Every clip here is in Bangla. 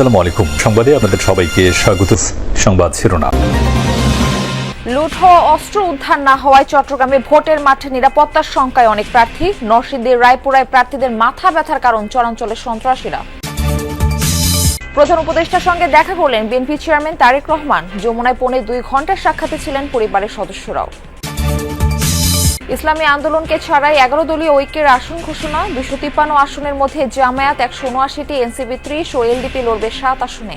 আসসালামু আলাইকুম। সংবাদে আপনাদের সবাইকে স্বাগত। সংবাদ শিরোনাম। অস্ত্র উদ্ধার না হওয়ায় চট্টগ্রামে ভোটের মাঠে নিরাপত্তার অনেক প্রার্থী। নরসিংদীর রায়পুরায় প্রার্থীদের মাথা ব্যথার কারণ চরাঞ্চলের সন্ত্রাসীরা। প্রধান উপদেষ্টার সঙ্গে দেখা করলেন বিএনপি চেয়ারম্যান তারেক রহমান। যমুনায় পৌনে দুই ঘণ্টার সাক্ষাতে ছিলেন পরিবারের সদস্যরাও। ইসলামী আন্দোলনকে ছাড়াই এগারো দলীয় ঐক্যের আসন ঘোষণা। দুশো তিপ্পান্ন আসনের মধ্যে জামায়াত একশো উনআশিটি এনসিবি ত্রিশ ও এলডিপি লড়বে সাত আসনে।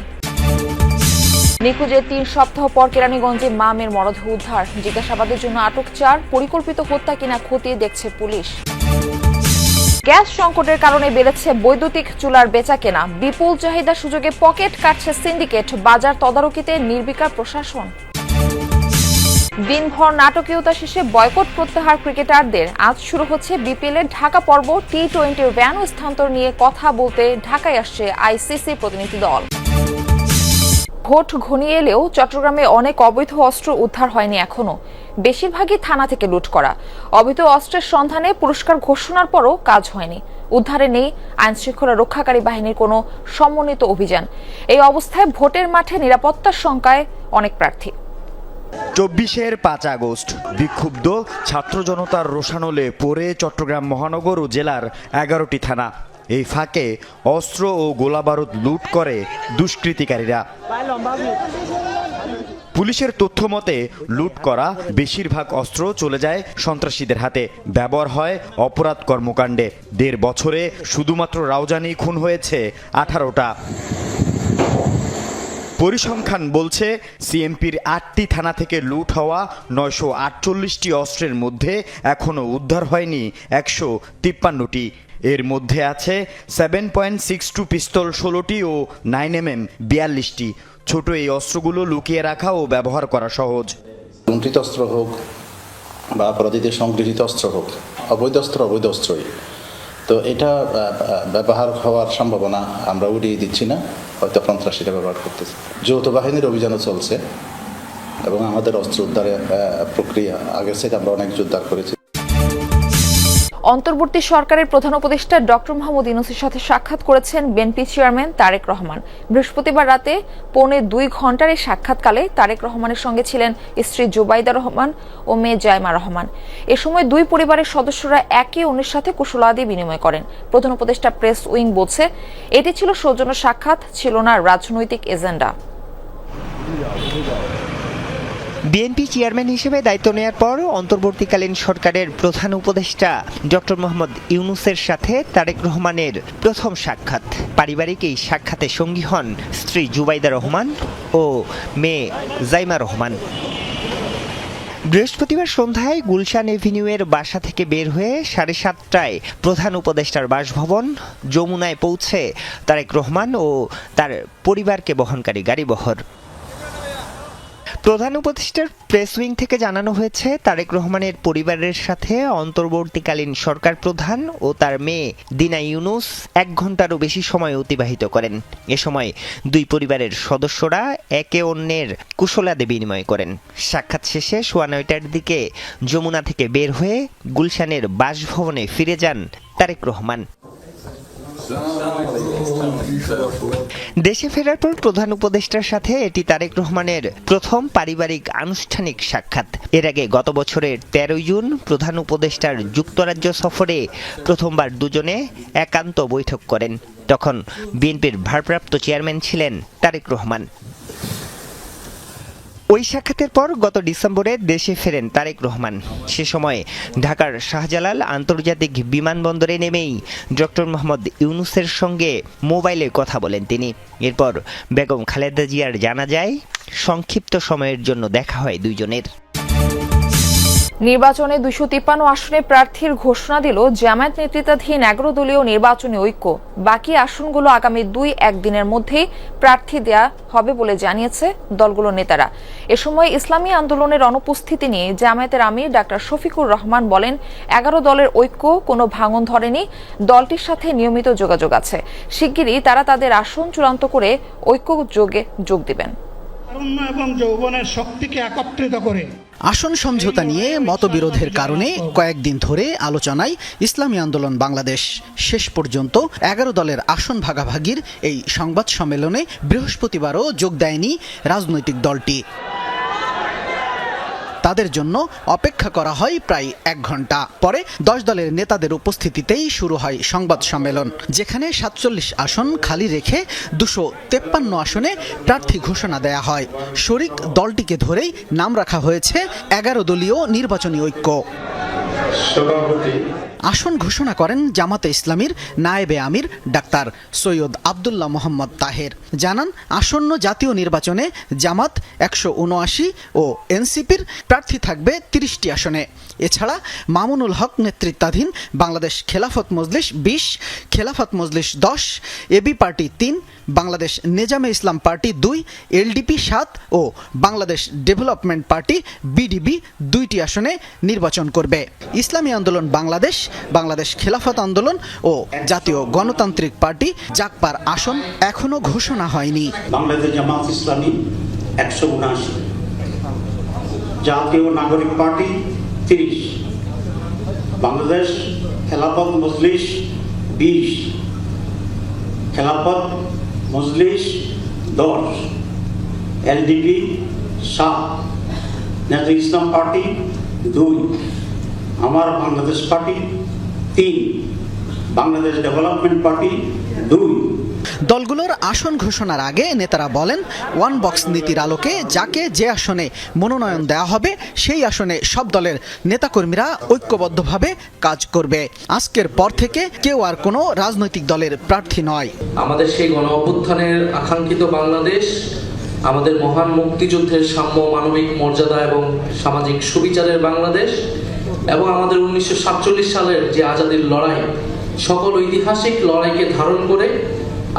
নিখোঁজের তিন সপ্তাহ পর কেরানীগঞ্জে মা মেয়ের মরদেহ উদ্ধার। জিজ্ঞাসাবাদের জন্য আটক চার, পরিকল্পিত হত্যা কিনা খতিয়ে দেখছে পুলিশ। গ্যাস সংকটের কারণে বেড়েছে বৈদ্যুতিক চুলার বেচা কেনা বিপুল চাহিদা সুযোগে পকেট কাটছে সিন্ডিকেট। বাজার তদারকিতে নির্বিকার প্রশাসন। দিনভর নাটকীয়তা শেষে বয়কট প্রত্যাহার ক্রিকেটারদের। আজ শুরু হচ্ছে বিপিএল এর ঢাকা পর্ব। টি টোয়েন্টির ভ্যান স্থানান্তর নিয়ে কথা বলতে ঢাকায় আসছে আইসিসি প্রতিনিধি দল। ভোট ঘনিয়ে এলেও চট্টগ্রামে অনেক অবৈধ অস্ত্র উদ্ধার হয়নি এখনও। বেশিরভাগই থানা থেকে লুট করা। অবৈধ অস্ত্রের সন্ধানে পুরস্কার ঘোষণার পরও কাজ হয়নি। উদ্ধারে নেই আইন শৃঙ্খলা রক্ষাকারী বাহিনীর কোনো সমন্বিত অভিযান। এই অবস্থায় ভোটের মাঠে নিরাপত্তার শঙ্কায় অনেক প্রার্থী। চব্বিশের পাঁচ আগস্ট, বিক্ষুব্ধ ছাত্র জনতার রোশানলে পড়ে চট্টগ্রাম মহানগর ও জেলার এগারোটি থানা। এই ফাঁকে অস্ত্র ও গোলাবারুদ লুট করে দুষ্কৃতিকারীরা। পুলিশের তথ্য মতে, লুট করা বেশিরভাগ অস্ত্র চলে যায় সন্ত্রাসীদের হাতে। ব্যবহার হয় অপরাধ কর্মকাণ্ডে। দেড় বছরে শুধুমাত্র রাউজানি খুন হয়েছে আঠারোটা। পরিসংখ্যান বলছে সিএমপির আটটি থানা থেকে লুট হওয়া নয়শো আটচল্লিশটি অস্ত্রের মধ্যে এখনও উদ্ধার হয়নি একশো তিপ্পান্নটি। এর মধ্যে আছে seven point six two pistol ষোলোটি ও নাইন এম এম বিয়াল্লিশটি। ছোট এই অস্ত্রগুলো লুকিয়ে রাখা ও ব্যবহার করা সহজ। লুণ্ঠিত অস্ত্র হোক বা অপরাধীদের সংগৃহীত অস্ত্র হোক, অবৈধ অস্ত্র, অবৈধ অস্ত্রই। তো এটা ব্যবহার হওয়ার সম্ভাবনা আমরা উড়িয়ে দিচ্ছি না। হয়তো সন্ত্রাসীরা ব্যবহার করতেছে। যৌথ বাহিনীর অভিযানও চলছে এবং আমাদের অস্ত্র উদ্ধারের প্রক্রিয়া আগের সাথে আমরা অনেক যোদ্ধা করেছি। অন্তর্বর্তী সরকারের প্রধান উপদেষ্টা ডক্টর মোহাম্মদ ইউনুসের সাথে সাক্ষাৎ করেছেন বিএনপি চেয়ারম্যান তারেক রহমান। বৃহস্পতিবার রাতে পৌনে দুই ঘণ্টার এই সাক্ষাৎকালে তারেক রহমানের সঙ্গে ছিলেন স্ত্রী জুবাইদা রহমান ও মেয়ে জায়মা রহমান। এ সময় দুই পরিবারের সদস্যরা একে অন্যের সাথে কুশলাদি বিনিময় করেন। প্রধান উপদেষ্টা প্রেস উইং বলছে, এটি ছিল সৌজন্য সাক্ষাৎ, ছিল না রাজনৈতিক এজেন্ডা। বিএনপি চেয়ারম্যান হিসেবে দায়িত্ব নেওয়ার পর অন্তর্বর্তীকালীন সরকারের প্রধান উপদেষ্টা ডক্টর মোহাম্মদ ইউনুসের সাথে তারেক রহমানের প্রথম সাক্ষাৎ। পারিবারিক এই সাক্ষাতে সঙ্গী হন স্ত্রী জুবাইদা রহমান ও মেয়ে জাইমা রহমান। বৃহস্পতিবার সন্ধ্যায় গুলশান এভিনিউয়ের বাসা থেকে বের হয়ে সাড়ে সাতটায় প্রধান উপদেষ্টার বাসভবন যমুনায় পৌঁছে তারেক রহমান ও তার পরিবারকে বহনকারী গাড়িবহর প্রধান উপদেষ্টার প্রেস উইং থেকে জানানো হয়েছে, তারেক রহমানের পরিবারের সাথে অন্তর্বর্তীকালীন সরকার প্রধান ও তার মেয়ে দিনা ইউনুস এক ঘন্টারও বেশি সময় অতিবাহিত করেন। এ সময় দুই পরিবারের সদস্যরা একে অন্যের কুশলাদে বিনিময় করেন। সাক্ষাৎ শেষে সোয়া নয়টার দিকে যমুনা থেকে বের হয়ে গুলশানের বাসভবনে ফিরে যান তারেক রহমান। দেশে ফেরার পর প্রধান উপদেষ্টার সাথে এটি তারেক রহমানের প্রথম পারিবারিক আনুষ্ঠানিক সাক্ষাৎ। এর আগে গত বছরের তেরোই জুন প্রধান উপদেষ্টার যুক্তরাজ্য সফরে প্রথমবার দুজনে একান্ত বৈঠক করেন। তখন বিএনপির ভারপ্রাপ্ত চেয়ারম্যান ছিলেন তারেক রহমান। ওই সাক্ষাতের পর গত ডিসেম্বরে দেশে ফেরেন তারেক রহমান। সে সময় ঢাকার শাহজালাল আন্তর্জাতিক বিমানবন্দরে নেমেই ডক্টর মোহাম্মদ ইউনুসের সঙ্গে মোবাইলে কথা বলেন তিনি। এরপর বেগম খালেদা জিয়ার জানা যায় সংক্ষিপ্ত সময়ের জন্য দেখা হয় দুইজনের। নির্বাচনে দুইশো তিপ্পান্ন আসনে প্রার্থীর ঘোষণা দিল জামায়াত নেতৃত্বাধীন এগারো দলীয় নির্বাচনী ঐক্য। বাকি আসনগুলো আগামী দুই একদিনের মধ্যেই প্রার্থী দেয়া হবে বলে জানিয়েছে দলগুলোর নেতারা। এ সময় ইসলামী আন্দোলনের অনুপস্থিতি নিয়ে জামায়াতের আমির ডাক্তার শফিকুর রহমান বলেন, এগারো দলের ঐক্য কোনো ভাঙন ধরেনি, দলটির সাথে নিয়মিত যোগাযোগ আছে। শিগগিরই তারা তাদের আসন চূড়ান্ত করে ঐক্য যোগে যোগ দিবেন এবং যৌবনের শক্তিকে একত্রিত করে আসন সমঝোতা নিয়ে মতবিরোধের কারণে কয়েকদিন ধরে আলোচনায় ইসলামী আন্দোলন বাংলাদেশ। শেষ পর্যন্ত এগারো দলের আসন ভাগাভাগির এই সংবাদ সম্মেলনে বৃহস্পতিবারও যোগ দেয়নি রাজনৈতিক দলটি। তাদের জন্য অপেক্ষা করা হয় প্রায় এক ঘণ্টা। পরে দশ দলের নেতাদের উপস্থিতিতেই শুরু হয় সংবাদ সম্মেলন, যেখানে সাতচল্লিশ আসন খালি রেখে দুশো তেপ্পান্ন আসনে প্রার্থী ঘোষণা দেয়া হয়। শরিক দলটিকে ধরেই নাম রাখা হয়েছে এগারো দলীয় নির্বাচনী ঐক্য। আসন ঘোষণা করেন জামাতে ইসলামীর নায়েবে আমির ডাক্তার সৈয়দ আবদুল্লাহ মোহাম্মদ তাহের। জানান, আসন্ন জাতীয় নির্বাচনে জামাত একশো উনআশি ও এনসিপির প্রার্থী থাকবে তিরিশটি আসনে। এছাড়া মামুনুল হক নেতৃত্বাধীন বাংলাদেশ খেলাফত মজলিস বিশ, খেলাফত মজলিস দশ, এবি পার্টি তিন, বাংলাদেশ নেজামে ইসলাম পার্টি দুই, এলডিপি সাত ও বাংলাদেশ ডেভেলপমেন্ট পার্টি বিডিবি দুইটি আসনে নির্বাচন করবে। ইসলামী আন্দোলন বাংলাদেশ বাংলাদেশ খেলাফত আন্দোলন ও জাতীয় গণতান্ত্রিক পার্টি জাকপার আসন এখনও ঘোষণা হয়নি। বাংলাদেশ জামাত ইসলামী একশো উনআশি। জাতীয় নাগরিক পার্টি তিরিশ। বাংলাদেশ খেলাফত মজলিস বিশ। খেলাফত মজলিস দশ। এলডিপি সাত। নেতা ইসলাম পার্টি দুই। আমার বাংলাদেশ পার্টি তিন বাংলাদেশ ডেভেলপমেন্ট পার্টি দুই। দলগুলোর আসন ঘোষণার আগে নেতারা বলেন ওয়ান বক্স নীতির আলোকে যাকে যে আসনে মনোনয়ন দেওয়া হবে সেই আসনে সব দলের নেতাকর্মীরা ঐক্যবদ্ধভাবে কাজ করবে। আজকের পর থেকে কেউ আর কোনো রাজনৈতিক দলের প্রার্থী নয়। আমাদের সেই গণ অভ্যুত্থানের আকাঙ্ক্ষিত বাংলাদেশ আমাদের মহান মুক্তিযুদ্ধের সাম্য মানবিক মর্যাদা এবং সামাজিক সুবিচারের বাংলাদেশ এবং আমাদের উনিশশো সাতচল্লিশ সালের যে আজাদির লড়াই, সকল ঐতিহাসিক লড়াইকে ধারণ করে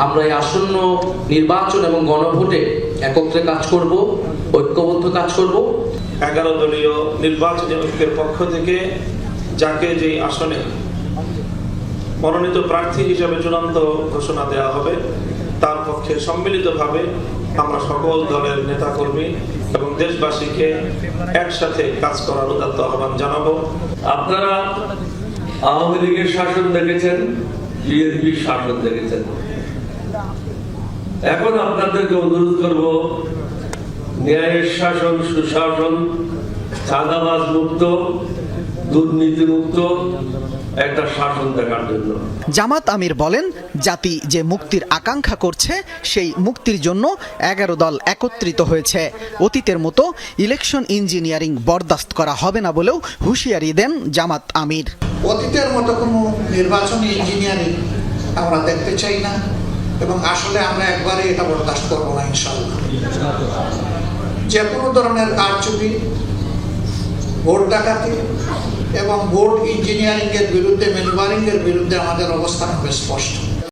আমরা এই আসন্ন নির্বাচন এবং গণভোটে একত্রে কাজ করব, ঐক্যবদ্ধ কাজ করব। এগারো দলীয় নির্বাচনী ঐক্যের পক্ষ থেকে যাকে যে আসনে মনোনীত প্রার্থী হিসাবে চূড়ান্ত ঘোষণা দেওয়া হবে, তার পক্ষে সম্মিলিতভাবে আমরা সকল দলের নেতাকর্মী এবং দেশবাসীকে একসাথে কাজ করার উদাত্ত আহ্বান জানাব। আপনারা আওয়ামী লীগের শাসন দেখেছেন বিএনপির শাসন দেখেছেন। এখন আপনাদেরকে অনুরোধ করব, ন্যায়ের শাসন, সুশাসন চাঁদাবাজ মুক্ত দুর্নীতি মুক্ত একটা শাসন দেখার জন্য। জামাত আমির বলেন জাতি যে মুক্তির আকাঙ্ক্ষা করছে সেই মুক্তির জন্য এগারো দল একত্রিত হয়েছে। অতীতের মতো ইলেকশন ইঞ্জিনিয়ারিং বরদাস্ত করা হবে না বলেও হুঁশিয়ারি দেন জামাত আমির। অতীতের মতো কোনো নির্বাচনী ইঞ্জিনিয়ারিং আমরা দেখতে চাই না এবং আসলে আমরা একবারে এটা বরদাস্ত করব না ইনশাল্লাহ যে কোনো ধরনের কারচুপি ভোট ডাকাতি এবং বোর্ড ইঞ্জিনিয়ারিংয়ের বিরুদ্ধে ম্যানুভারিং এর বিরুদ্ধে আমাদের অবস্থান হবে স্পষ্ট।